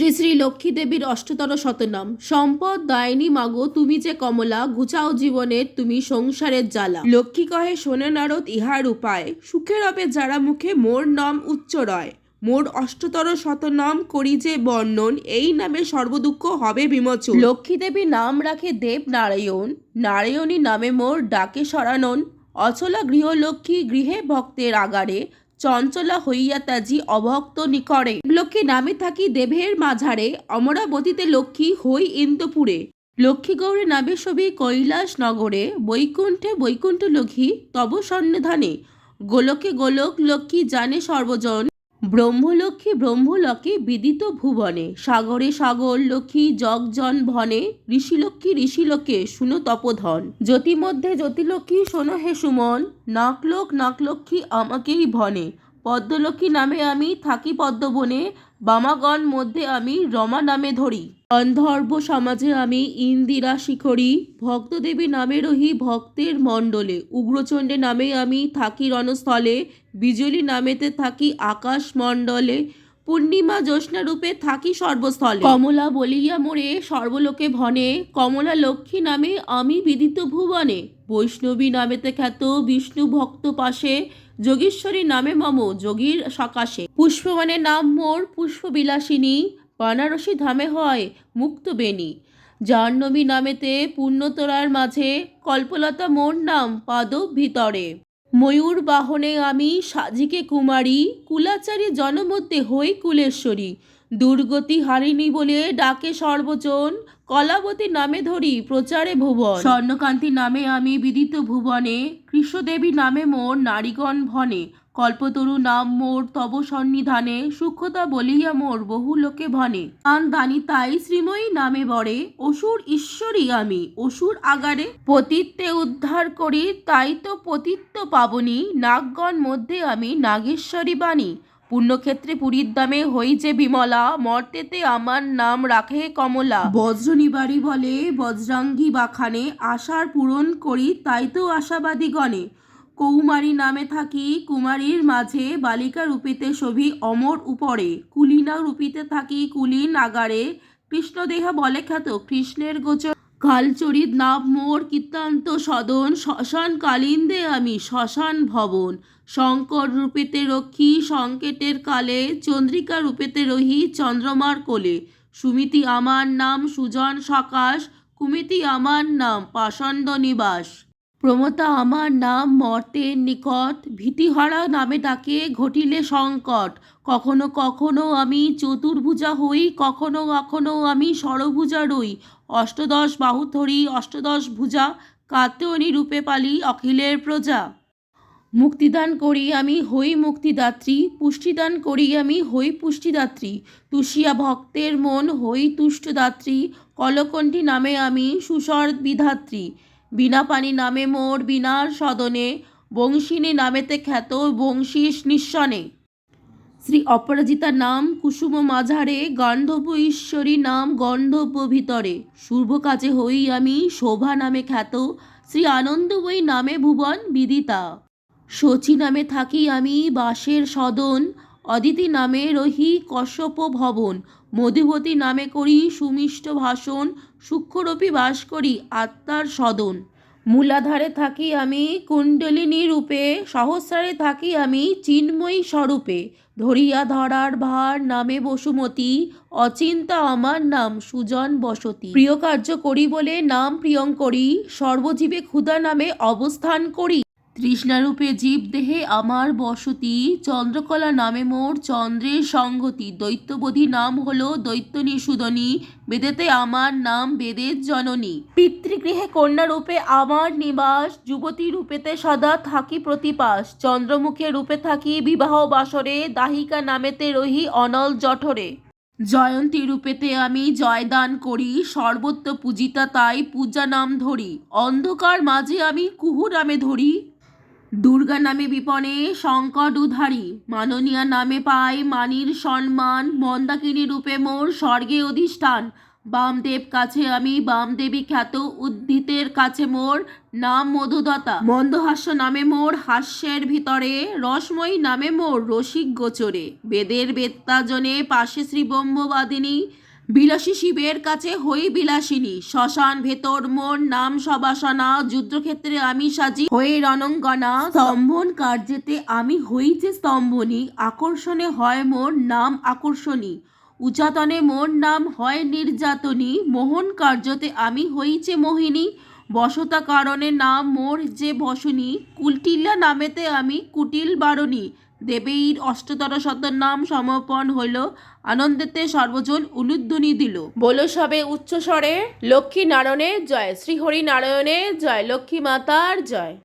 শ্রী শ্রী লক্ষ্মী দেবীর অষ্টতর শতনাম। সম্পদ, দায়নি, মাগো, তুমি যে কমলা, ঘুচাও জীবনের তুমি সংসারের জ্বালা। লক্ষ্মী কহে, শোনে নারদ, ইহার উপায়। সুখের হবে যারা মুখে মোর নাম উচ্চ রয়। মোর অষ্টতর শতনাম করি যে বর্ণন, এই নামে সর্বদুঃখ হবে বিমোচন। লক্ষ্মী দেবী নাম রাখে দেব নারায়ণ। নারায়ণী নামে মোর ডাকে সরানন অচলা গৃহলক্ষ্মী গৃহে ভক্তের আগারে। চঞ্চলা হইয়া তাজি অভক্ত নিকরে লক্ষ্মী নামে থাকি দেবের মাঝারে, অমরাবতীতে লক্ষ্মী হই ইন্দুপুরে। লক্ষ্মী গৌরে নামে সবি কৈলাস নগরে বৈকুণ্ঠে বৈকুণ্ঠ লক্ষ্মী তব সন্নিধানে। গোলকে গোলক লক্ষ্মী জানে সর্বজন। ব্রহ্মলক্ষ্মী ব্রহ্মলকে বিদিত ভুবনে। সাগরে সাগর, লক্ষ্মী জগজন ভনে ঋষিলক্ষ্মী ঋষিলোকে শুনো তপধন। জ্যোতি মধ্যে জ্যোতিলক্ষ্মী শোনো হে সুমন। নাকলোক নাকলক্ষ্মী আমাকেই ভনে পদ্মলক্ষ্মী নামে আমি থাকি পদ্মবনে। বামাগণ মধ্যে আমি রমা নামে ধরি। অন্ধর্ব সমাজে আমি ইন্দিরা শিখরি। ভক্তদেবী নামে রহি ভক্তের মণ্ডলে। উগ্রচণ্ডে নামে আমি থাকি রণস্থলে। বিজলি নামেতে থাকি আকাশ মণ্ডলে। পূর্ণিমা জ্যোৎস্না রূপে থাকি সর্বস্থলে। কমলা বলিয়া মোরে সর্বলোকে ভনে। কমলা লক্ষ্মী নামে আমি বিদিত ভুবনে। বৈষ্ণবী নামেতে খ্যাত বিষ্ণু ভক্ত পাশে যোগীশ্বরী নামে মম যোগীর সকাশে। পুষ্পবনে নাম মোর পুষ্পবিলাসিনী, বানারসী ধামে হয় মুক্ত বেনি জাহ্নবী নামেতে পুণ্যতরার মাঝে কল্পলতা মোর নাম পাদ ভিতরে। ময়ূর বাহনে আমি সাজিকে কুমারী, কুলাচারী জনমধ্যে হই কুলেশ্বরী। দুর্গতি হারিনি বলে ডাকে সর্বজন কলাবতী নামে ধরি প্রচারে ভুবন। স্বর্ণকান্তি নামে আমি বিদিত ভুবনে, কৃষ্ণদেবী নামে মোর নারীগণ ভনে। কল্পতরু নাম মোর তব সন্নিধানে সূক্ষ্মতা বলিয়া মোর বহু লোকে ভনে। আন দানি তাই শ্রীময়ী নামে বরে অসুর ঈশ্বরী আমি, অসুর আগারে। পতিত্বে উদ্ধার করি, তাই তো পতিত্ব পাবনি, নাগগণ মধ্যে আমি নাগেশ্বরী বাণী। পুণ্যক্ষেত্রে পুরীর দামে যে বিমলা, মর্তেতে আমার নাম রাখে কমলা। বজ্রনিবারী বলে, বজ্রাঙ্গী বাখানে, আশার পূরণ করি তাই তো আশাবাদী গণে কৌমারী নামে থাকি, কুমারীর মাঝে, বালিকা রূপেতে ছবি অমর উপরে। কুলিনা রূপিতে থাকি কুলিন আগারে, কৃষ্ণদেহা বলে খ্যাত, কৃষ্ণের গোচর কালচরিত নাম মোর কীর্তান্ত সদন, শ্মশান কালিন্দে আমি, শ্মশান ভবন। শঙ্কর রূপেতে রক্ষী, সংকেতের কালে, চন্দ্রিকা রূপেতে রহি, চন্দ্রমার কোলে। সুমিতি আমার নাম সুজন সকাশ, কুমিতি আমার নাম পাষণ্ড নিবাস। প্রমতা আমার নাম মর্তের নিকট ভীতিহরা নামে ডাকে, ঘটিলে সংকট। কখনো কখনো আমি চতুর্ভুজা হই, কখনো কখনো আমি ষড়ভুজা রই। অষ্টদশ বাহু ধরি অষ্টদশ ভুজা, কাত্যয়নী রূপে পালি অখিলের প্রজা। মুক্তিদান করি আমি হই মুক্তিদাত্রী, পুষ্টিদান করি আমি হই পুষ্টিদাত্রী। তুষিয়া ভক্তের মন হই তুষ্টদাত্রী, কলকণ্ঠী নামে আমি সুসর বিধাত্রী বীণাপানি নামে মোর বীণার সদনে। বংশিনী নামেতে খ্যাত বংশীশ নিঃসনে। শ্রী অপরাজিতা নাম কুসুম মাঝারে গান্ধর্ব ঈশ্বরী নাম গন্ধর্ব ভিতরে। শুভ কাজে হই আমি শোভা নামে খ্যাত, শ্রী আনন্দময়ী নামে ভুবন বিদিতা। শচী নামে থাকি আমি বাসের সদন অদিতি নামে রহি কশ্যপ ভবন। মধুবতী নামে করি সুমিষ্ট ভাষণ। সূক্ষ্মরূপী বাস করি আত্মার সদন। মূলাধারে থাকি আমি, কুণ্ডলিনী রূপে। সহস্রারে থাকি আমি, চিন্ময়ী স্বরূপে। ধরিয়া ধরার ভার নামে বসুমতী। অচিন্তা আমার নাম সুজন বসতি। প্রিয় কার্য করি বলে নাম প্রিয়ঙ্করী সর্বজীবে ক্ষুধা নামে অবস্থান করি। তৃষ্ণারূপে জীব দেহে আমার বসতি। চন্দ্রকলা নামে মোর চন্দ্রের সঙ্গতি। দৈত্যবোধী নাম হলো দৈত্যনী সুদনী বেদেতে আমার নাম বেদের জননী। পিতৃগৃহে কন্যা রূপে আমার নিবাস। যুবতী রূপেতে সদা থাকি প্রতিপাস। চন্দ্রমুখে রূপে থাকি বিবাহ বাসরে। দাহিকা নামেতে রহি অনল জঠরে। জয়ন্তী রূপেতে আমি জয়দান করি। সর্বত্র পূজিতা তাই পূজা নাম ধরি। অন্ধকার মাঝে আমি কুহু নামে ধরি। দুর্গা নামে বিপণে সংকট উধারি মাননীয়া নামে পাই মানির সম্মান, মন্দাকিনী রূপে মোর স্বর্গে অধিষ্ঠান। বামদেব কাছে আমি বামদেবী খ্যাত উদ্ভিতের কাছে মোর নাম মধুদতা। মন্দহাস্য নামে মোর হাস্যের ভিতরে, রসময়ী নামে মোর রসিক গোচরে। বেদের বেত্তাজনে পাশে শ্রী ব্রহ্মবাদিনী বিলাসী শিবের কাছে হই বিলাসিনী। শ্মশান ভেতর মোর নাম সবাসনা, যুদ্ধক্ষেত্রে আমি সাজি, হয়ে রণঙ্গনা। স্তম্ভন কার্যেতে আমি হইছে স্তম্ভনী, আকর্ষণে হয় মোর নাম আকর্ষণী। উচাতনে মোর নাম হয় নির্যাতনী, মোহন কার্যতে আমি হইছে মোহিনী। বসতা কারণে নাম মোর যে বসনী, কুলটিল্লা নামেতে আমি কুটিল বারণী দেবীর অষ্টতর শত নাম সমর্পণ হইল। আনন্দেতে সর্বজন উলুধ্বনি দিল। বল সবে উচ্চস্বরে লক্ষ্মী নারায়ণের জয়। শ্রী হরি নারায়ণের জয়। লক্ষ্মী মাতার জয়।